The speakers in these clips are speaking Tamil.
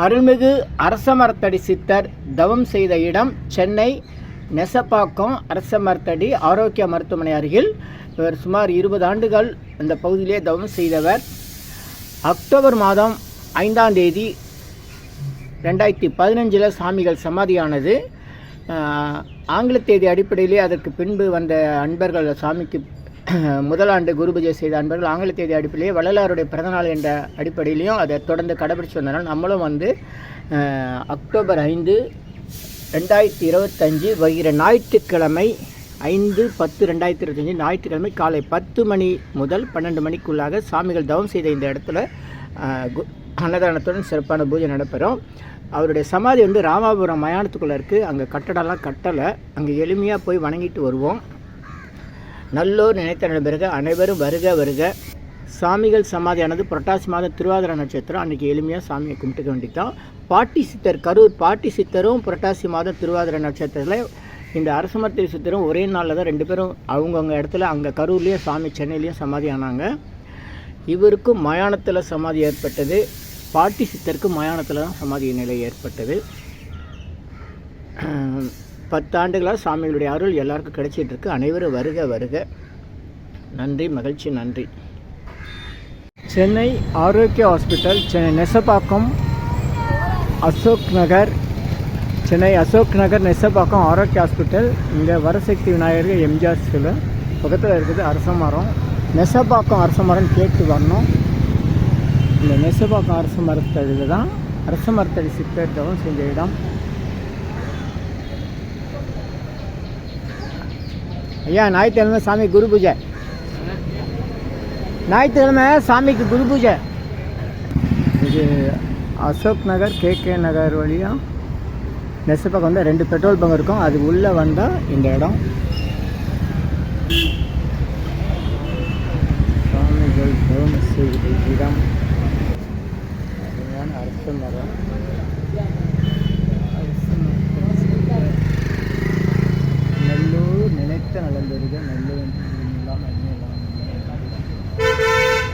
அருள்மிகு அரசமரத்தடி சித்தர் தவம் செய்த இடம் சென்னை நெசப்பாக்கம் அரசமரத்தடி ஆரோக்கிய மருத்துவமனை அருகில். இவர் சுமார் இருபது ஆண்டுகள் அந்த பகுதியிலே தவம் செய்தவர். அக்டோபர் மாதம் ஐந்தாம் தேதி ரெண்டாயிரத்தி பதினஞ்சில் சாமிகள் சமாதியானது. ஆங்கில தேதி அடிப்படையிலே அதற்கு பின்பு வந்த அன்பர்கள் சாமிக்கு முதலாண்டு குருபூஜை செய்த அன்பர்கள் ஆங்கில தேதி அடிப்படையிலே வள்ளலாருடைய பிறந்தநாள் என்ற அடிப்படையிலையும் அதை தொடர்ந்து கடைபிடிச்சு வந்தனால் நம்மளும் வந்து அக்டோபர் ஐந்து ரெண்டாயிரத்தி இருபத்தஞ்சு வருகிற ஞாயிற்றுக்கிழமை ஐந்து பத்து ரெண்டாயிரத்தி இருபத்தஞ்சி ஞாயிற்றுக்கிழமை காலை பத்து மணி முதல் பன்னெண்டு மணிக்குள்ளாக சாமிகள் தவம் செய்த இந்த இடத்துல கு- அன்னதானத்துடன் சிறப்பான பூஜை நடைபெறும். அவருடைய சமாதி வந்து ராமாபுரம் மயானத்துக்குள்ளே இருக்குது அங்கே கட்டடம்லாம் கட்டலை. அங்கே எளிமையாக போய் வணங்கிட்டு வருவோம். நல்லோர் நினைத்த நடைபெறுக அனைவரும் வருக வருக. சாமிகள் சமாதியானது புரட்டாசி மாதம் திருவாதிரை நட்சத்திரம். அன்றைக்கி எளிமையாக சாமியை கும்பிட்டுக்க வேண்டியதான் பாட்டி சித்தர் கரூர் பாட்டி சித்தரும் புரட்டாசி மாதம் திருவாதிரை நட்சத்திரத்தில் இந்த அரசமர்த்தி சித்தரும் ஒரே நாளில் தான் ரெண்டு பேரும் அவங்கவுங்க இடத்துல அங்கே கரூர்லேயும் சாமி சென்னையிலையும் சமாதி ஆனாங்க. இவருக்கும் மயானத்தில் சமாதி ஏற்பட்டது. பாட்டி சித்தருக்கு மயானத்தில் தான் சமாதி நிலை ஏற்பட்டது. பத்தாண்டுகளாக சாமிகளுடைய அருள் எல்லாருக்கும் கிடைச்சிட்டு இருக்கு. அனைவரும் வருக வருக. நன்றி மகிழ்ச்சி நன்றி. Chennai Arokya hospital Chennai Nesapakkam Ashok Nagar Chennai Ashok Nagar Nesapakkam Arokya hospital. இங்கே வரசக்தி விநாயகர் எம்ஜிஆர் சிலை. பக்கத்தில் இருக்குது அரச மரம் நெசப்பாக்கம் அரச மரம் கேட்டு வரணும். இந்த நெசப்பாக்கம் அரச மரத்தடியில் தான் அரச மரத்தடி சித்தர் செஞ்ச இடம். ஐயா ஞாயிற்றுக்கிழமை சாமி குரு பூஜை. ஞாயிற்றுக்கிழமை சாமிக்கு குரு பூஜை. இது அசோக் நகர் கேகே நகர் வழியாக நெசப்பக்கம் வந்து ரெண்டு பெட்ரோல் பங்க் இருக்கும். அது உள்ளே வந்தால் இந்த இடம். சாமிகள் இடம். அருமையான மரம் அரச மரத்தின் சித்தர். நல்லூர் நினைத்த நலம்பெருக நல்லூர் எல்லாம் நன்மையெல்லாம் நன்மையெல்லாம். அரசமரத்தடி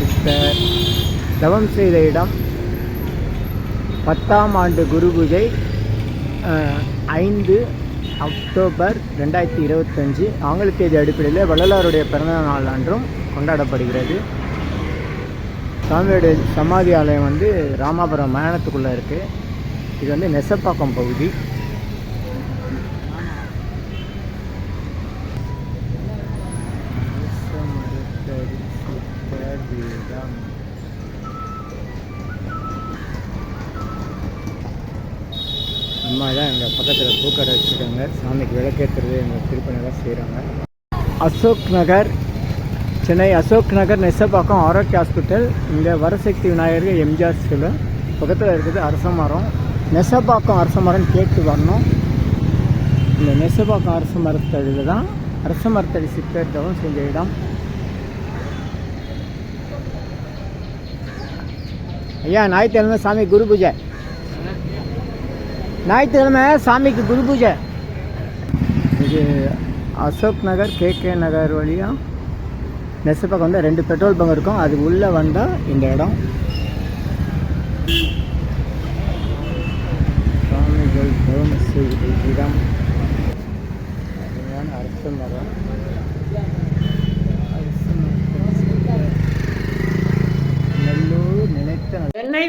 சித்தர் தவம் செய்த இடம் பத்தாம் ஆண்டு குரு பூஜை ஐந்து அக்டோபர் ரெண்டாயிரத்தி இருபத்தஞ்சு. ஆங்கில தேதி அடிப்படையில் வள்ளலாருடைய பிறந்த நாள் அன்றும் கொண்டாடப்படுகிறது. சாமியுடைய சமாதி ஆலயம் வந்து ராமாபுரம் மயானத்துக்குள்ளே இருக்குது இது வந்து நெசப்பாக்கம் பகுதி அரசமரத்தடி சித்தர் பீடம். அம்மா தான் எங்கள் பக்கத்தில் பூக்கடை வச்சுருக்காங்க. சாமிக்கு விளக்கேற்றுறது எங்கள் திருப்பணியெல்லாம் செய்கிறாங்க அசோக் நகர் சென்னை அசோக் நகர் நெசப்பாக்கம் ஆரோக்கிய ஹாஸ்பிட்டல். இங்கே வரசக்தி விநாயகர் எம்ஜிஆர் சிலை. பக்கத்தில் இருக்குது அரச மரம் நெசப்பாக்கம் அரச மரம் கேட்டு வரணும். இந்த நெசப்பாக்கம் அரச மரத்தடியில் தான் அரச மரத்தடி சித்தர் செஞ்ச இடம். ஐயா ஞாயிற்றுக்கிழமை சாமி குரு பூஜை. ஞாயிற்றுக்கிழமை சாமிக்கு குரு பூஜை. இது அசோக் நகர் கேகே நகர் வழியாக நெசப்பக்கம் வந்து ரெண்டு பெட்ரோல் பங்க் இருக்கும். அது உள்ளே வந்தால் இந்த இடம். சாமிகள் இடம். அருமையான அரசு மரம் அரச மரத்தின் சித்தர். நல்லூர் நினைத்த நல்- சென்னை